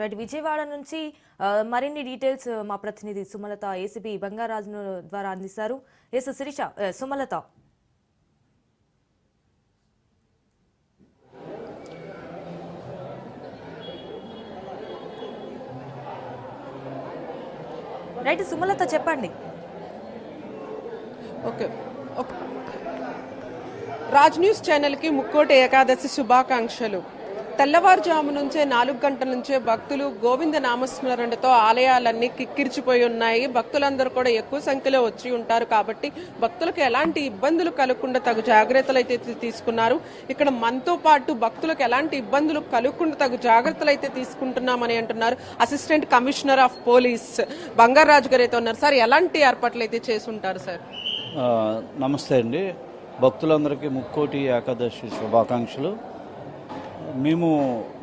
Right Vijayawada నుంచి మరిన్ని details మా ప్రతినిధి సుమలత ఏసీబీ బంగారాజు ద్వారా అందిస్తారు. ఎస్ శిరీష సుమలత. రైట్ సుమలత చెప్పండి. ఓకే. ఓకే. రాజ్ న్యూస్ ఛానల్కి ముక్కోటి ఏకాదశి శుభాకాంక్షలు. తెల్లవారుజాము నుంచే నాలుగు గంటల నుంచే భక్తులు గోవింద నామస్మరణతో ఆలయాలన్నీ కిక్కిరిచిపోయి ఉన్నాయి. భక్తులందరూ కూడా ఎక్కువ సంఖ్యలో వచ్చి ఉంటారు కాబట్టి భక్తులకు ఎలాంటి ఇబ్బందులు కలగకుండా తగు జాగ్రత్తలు అయితే తీసుకున్నారు. ఇక్కడ మనతో పాటు భక్తులకు ఎలాంటి ఇబ్బందులు కలగకుండా తగు జాగ్రత్తలు అయితే తీసుకుంటున్నామని అంటున్నారు assistant commissioner of police Bangaraju garu అయితే ఉన్నారు. సార్ ఎలాంటి ఏర్పాట్లు అయితే చేసి ఉంటారు సార్? నమస్తే అండి. భక్తులందరికీ ముక్కోటి ఏకాదశి శుభాకాంక్షలు. మేము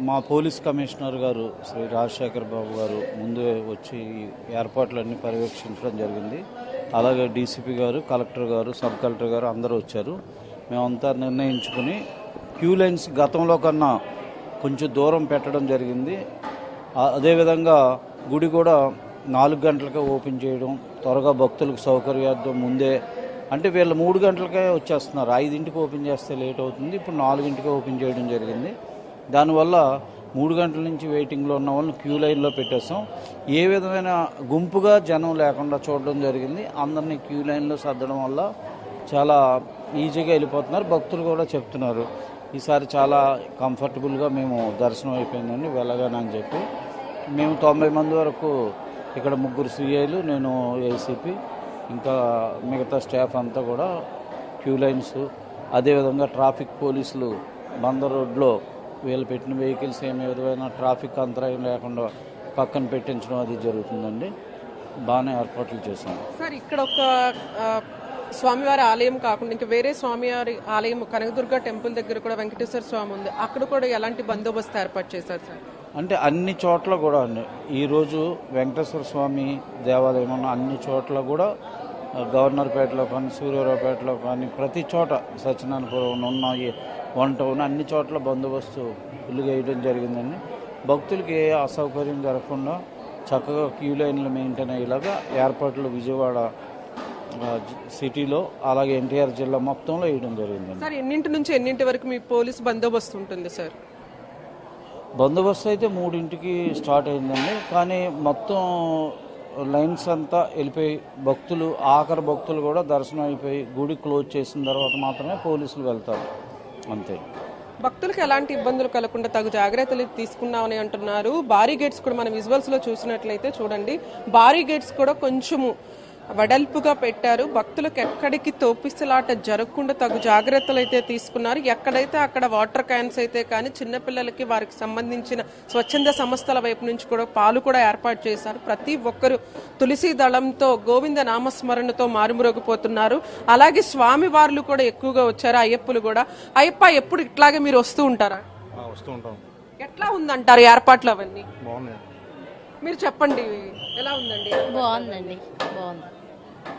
మా పోలీస్ కమిషనర్ గారు శ్రీ రాజశేఖర్ బాబు గారు ముందే వచ్చి ఏర్పాట్లన్నీ పర్యవేక్షించడం జరిగింది. అలాగే డీసీపీ గారు కలెక్టర్ గారు సబ్ కలెక్టర్ గారు అందరూ వచ్చారు. మేమంతా నిర్ణయించుకుని క్యూ లైన్స్ గతంలో కన్నా కొంచెం దూరం పెట్టడం జరిగింది. అదేవిధంగా గుడి కూడా నాలుగు గంటలకే ఓపెన్ చేయడం త్వరగా భక్తులకు సౌకర్యార్థం ముందే అంటే వీళ్ళు మూడు గంటలకే వచ్చేస్తున్నారు. ఐదింటికి ఓపెన్ చేస్తే లేట్ అవుతుంది. ఇప్పుడు నాలుగింటికి ఓపెన్ చేయడం జరిగింది. దానివల్ల మూడు గంటల నుంచి వెయిటింగ్లో ఉన్న వాళ్ళని క్యూ లైన్లో పెట్టేస్తాం. ఏ విధమైన గుంపుగా జనం లేకుండా చూడడం జరిగింది. అందరినీ క్యూ లైన్లో సర్దడం వల్ల చాలా ఈజీగా వెళ్ళిపోతున్నారు. భక్తులు కూడా చెప్తున్నారు ఈసారి చాలా కంఫర్టబుల్గా మేము దర్శనం అయిపోయిందండి వెళ్ళగానే అని చెప్పి. మేము తొంభై మంది వరకు ఇక్కడ ముగ్గురు సిఐలు నేను ఏసీపీ ఇంకా మిగతా స్టాఫ్ అంతా కూడా క్యూ లైన్స్ అదేవిధంగా ట్రాఫిక్ పోలీసులు బందర్ రోడ్లో వీళ్ళు పెట్టిన వెహికల్స్ ఏమి విధమైన ట్రాఫిక్ అంతరాయం లేకుండా పక్కన పెట్టించడం అది జరుగుతుందండి. బాగానే ఏర్పాట్లు చేశాం సార్ ఇక్కడ ఒక స్వామివారి ఆలయం కాకుండా ఇంకా వేరే స్వామివారి ఆలయం కనకదుర్గ టెంపుల్ దగ్గర కూడా వెంకటేశ్వర స్వామి ఉంది. అక్కడ కూడా ఎలాంటి బందోబస్తు ఏర్పాటు చేశారు సార్? అంటే అన్ని చోట్ల కూడా అండి. ఈరోజు వెంకటేశ్వర స్వామి దేవాలయం ఉన్న అన్ని చోట్ల కూడా గవర్నర్పేటలో కానీ సూర్యారావుపేటలో కానీ ప్రతి చోట సత్యనారాయణపురం ఉన్న వన్ టౌన్ అన్ని చోట్ల బందోబస్తు ఫుల్గా వేయడం జరిగిందండి. భక్తులకి ఏ అసౌకర్యం జరగకుండా చక్కగా క్యూ లైన్లు మెయింటైన్ అయ్యేలాగా ఏర్పాట్లు విజయవాడ సిటీలో అలాగే ఎన్టీఆర్ జిల్లా మొత్తంలో వేయడం జరిగిందండి. సార్ ఎన్నింటి నుంచి ఎన్నింటి వరకు మీ పోలీస్ బందోబస్తు ఉంటుంది సార్? బందోబస్తు అయితే మూడింటికి స్టార్ట్ అయిందండి. కానీ మొత్తం లైన్స్ అంతా వెళ్ళిపోయి భక్తులు ఆఖరి భక్తులు కూడా దర్శనం అయిపోయి గుడి క్లోజ్ చేసిన తర్వాత మాత్రమే పోలీసులు వెళ్తారు. అంతే. భక్తులకు ఎలాంటి ఇబ్బందులు కలగకుండా తగు జాగ్రత్తలు తీసుకున్నామని అంటున్నారు. భారీ గేట్స్ కూడా మనం విజువల్స్లో చూసినట్లయితే చూడండి. భారీ గేట్స్ కూడా కొంచెము వెడల్పుగా పెట్టారు. భక్తులకు ఎక్కడికి తోపిస్తలాట జరగకుండా తగు జాగ్రత్తలు అయితే తీసుకున్నారు. ఎక్కడైతే అక్కడ వాటర్ క్యాన్స్ అయితే కానీ చిన్నపిల్లలకి వారికి సంబంధించిన స్వచ్ఛంద సంస్థల వైపు నుంచి కూడా పాలు కూడా ఏర్పాటు చేశారు. ప్రతి ఒక్కరు తులసి దళంతో గోవింద నామస్మరణతో మారుమ్రోగిపోతున్నారు. అలాగే స్వామి వార్లు కూడా ఎక్కువగా వచ్చారు. అయ్యప్పులు కూడా. అయ్యప్ప ఎప్పుడు ఇట్లాగే మీరు వస్తూ ఉంటారా? ఆ, వస్తూ ఉంటాం. ఎట్లా ఉందంటారు ఏర్పాట్లు అవన్నీ? మీరు చెప్పండి ఎలా ఉందండి? బాగుందండి. బాగుంది.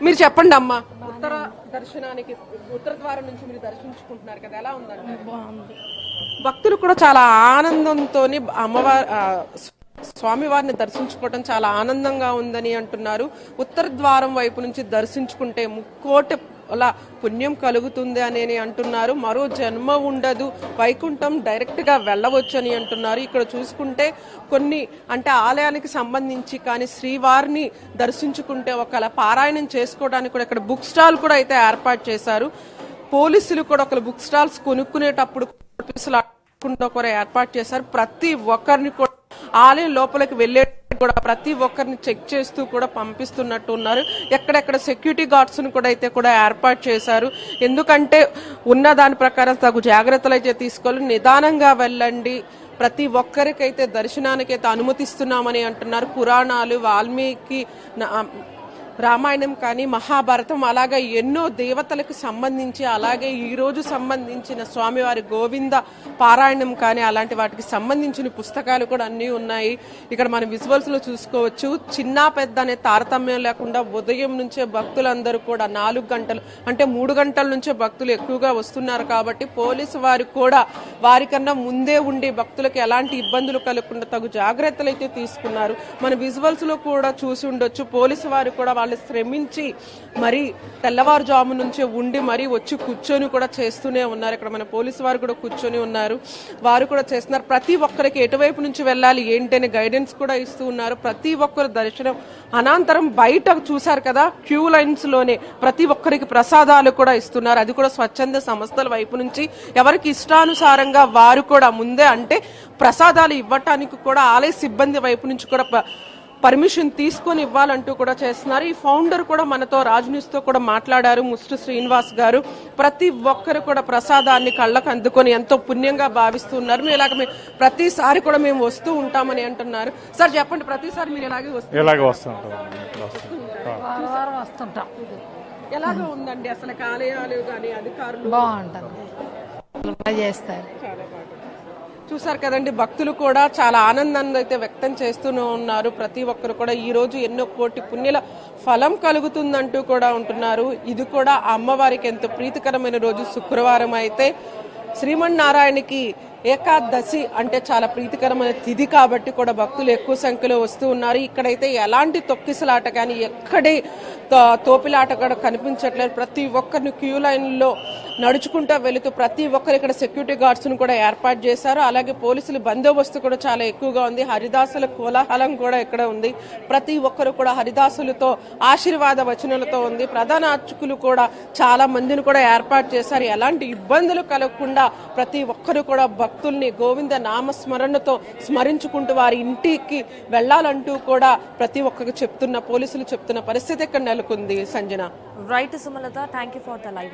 మీరు చెప్పండి అమ్మా. ఉత్తర దర్శనానికి ఉత్తర ద్వారం నుంచి మీరు దర్శించుకుంటున్నారు కదా ఎలా ఉందండి? బాగుంది. భక్తులు కూడా చాలా ఆనందంతో అమ్మవారి ఆ, స్వామివారిని దర్శించుకోవడం చాలా ఆనందంగా ఉందని అంటున్నారు. ఉత్తర ద్వారం వైపు నుంచి దర్శించుకుంటే ముక్కోటి అలా పుణ్యం కలుగుతుంది అని అంటున్నారు. మరో జన్మ ఉండదు. వైకుంఠం డైరెక్ట్గా వెళ్ళవచ్చని అంటున్నారు. ఇక్కడ చూసుకుంటే కొన్ని అంటే ఆలయానికి సంబంధించి కానీ శ్రీవారిని దర్శించుకుంటే ఒకవేళ పారాయణం చేసుకోవడానికి కూడా ఇక్కడ బుక్ స్టాల్ కూడా అయితే ఏర్పాటు చేశారు. పోలీసులు కూడా ఒకరు బుక్ స్టాల్స్ కొనుక్కునేటప్పుడు కూడా ఏర్పాటు చేశారు. ప్రతి ఒక్కరిని కూడా ఆలయం లోపలికి వెళ్ళే కూడా ప్రతి ఒక్కరిని చెక్ చేస్తూ కూడా పంపిస్తున్నట్టు ఉన్నారు ఎక్కడెక్కడ సెక్యూరిటీ గార్డ్స్ను కూడా అయితే కూడా ఏర్పాటు చేశారు. ఎందుకంటే ఉన్న దాని ప్రకారం తగు జాగ్రత్తలు అయితే తీసుకోవాలి. నిదానంగా వెళ్ళండి. ప్రతి ఒక్కరికైతే దర్శనానికి అయితే అనుమతిస్తున్నామని అంటున్నారు. పురాణాలు వాల్మీకి రామాయణం కానీ మహాభారతం అలాగే ఎన్నో దేవతలకు సంబంధించి అలాగే ఈరోజు సంబంధించిన స్వామివారి గోవింద పారాయణం కానీ అలాంటి వాటికి సంబంధించిన పుస్తకాలు కూడా అన్నీ ఉన్నాయి. ఇక్కడ మనం విజువల్స్లో చూసుకోవచ్చు. చిన్న పెద్ద అనే తారతమ్యం లేకుండా ఉదయం నుంచే భక్తులందరూ కూడా నాలుగు గంటలు అంటే మూడు గంటల నుంచే భక్తులు ఎక్కువగా వస్తున్నారు కాబట్టి పోలీసు వారు కూడా వారికన్నా ముందే ఉండి భక్తులకు ఎలాంటి ఇబ్బందులు కలగకుండా తగు జాగ్రత్తలు అయితే తీసుకున్నారు. మన విజువల్స్లో కూడా చూసి ఉండొచ్చు. పోలీసు వారు కూడా వాళ్ళు శ్రమించి మరి తెల్లవారుజాము నుంచే ఉండి మరి వచ్చి కూర్చొని కూడా చేస్తూనే ఉన్నారు. ఇక్కడ మన పోలీసు వారు కూడా కూర్చొని ఉన్నారు. వారు కూడా చేస్తున్నారు. ప్రతి ఒక్కరికి ఎటువైపు నుంచి వెళ్ళాలి ఏంటనే గైడెన్స్ కూడా ఇస్తూ ఉన్నారు. ప్రతి ఒక్కరు దర్శనం అనంతరం బయట చూశారు కదా క్యూ లైన్స్లోనే ప్రతి ఒక్కరికి ప్రసాదాలు కూడా ఇస్తున్నారు. అది కూడా స్వచ్ఛంద సంస్థల వైపు నుంచి. ఎవరికి ఇష్టానుసారంగా వారు కూడా ముందే అంటే ప్రసాదాలు ఇవ్వటానికి కూడా ఆలయ సిబ్బంది వైపు నుంచి కూడా పర్మిషన్ తీసుకొని ఇవ్వాలంటూ కూడా చేస్తున్నారు. ఈ ఫౌండర్ కూడా మనతో రాజ్ కూడా మాట్లాడారు ముస్టు శ్రీనివాస్ గారు. ప్రతి ఒక్కరు కూడా ప్రసాదాన్ని కళ్ళకు అందుకొని ఎంతో పుణ్యంగా భావిస్తున్నారు. మేము ఇలాగ ప్రతిసారి కూడా మేము వస్తూ ఉంటామని అంటున్నారు. సార్ చెప్పండి ప్రతిసారి మీరు ఇలాగే వస్తూ ఇలాగ వస్తుంటాం. ఎలాగ ఉందండి అసలు ఆలయాలు కానీ అధికారులు? బాగుంటుంది. బాగా చేస్తారు. చూసారు కదండి భక్తులు కూడా చాలా ఆనందాన్ని అయితే వ్యక్తం చేస్తూనే ఉన్నారు. ప్రతి ఒక్కరు కూడా ఈ రోజు ఎన్నో కోటి పుణ్యల ఫలం కలుగుతుందంటూ కూడా ఉంటున్నారు. ఇది కూడా అమ్మవారికి ఎంతో ప్రీతికరమైన రోజు. శుక్రవారం అయితే శ్రీమన్నారాయణకి ఏకాదశి అంటే చాలా ప్రీతికరమైన తిథి కాబట్టి కూడా భక్తులు ఎక్కువ సంఖ్యలో వస్తూ ఉన్నారు. ఇక్కడైతే ఎలాంటి తొక్కిసలాట కానీ ఎక్కడే తో- తోపిలాట కూడా కనిపించట్లేదు. ప్రతి ఒక్కరిని క్యూ లైన్లో నడుచుకుంటూ వెళుతూ ప్రతి ఒక్కరు ఇక్కడ సెక్యూరిటీ గార్డ్స్ను కూడా ఏర్పాటు చేశారు. అలాగే పోలీసులు బందోబస్తు కూడా చాలా ఎక్కువగా ఉంది. హరిదాసుల కోలాహలం కూడా ఇక్కడ ఉంది. ప్రతి ఒక్కరు కూడా హరిదాసులతో ఆశీర్వాద వచనాలతో ఉంది. ప్రధాన అర్చకులు కూడా చాలా మందిని కూడా ఏర్పాటు చేశారు. ఎలాంటి ఇబ్బందులు కలగకుండా ప్రతి ఒక్కరు కూడా భక్తుల్ని గోవింద నామస్మరణతో స్మరించుకుంటూ వారి ఇంటికి వెళ్ళాలంటూ కూడా ప్రతి ఒక్కరికి చెప్తున్న పోలీసులు చెప్తున్న పరిస్థితి ఇక్కడ నెలకొంది. Sanjana. Right Sumalatha thank you for the live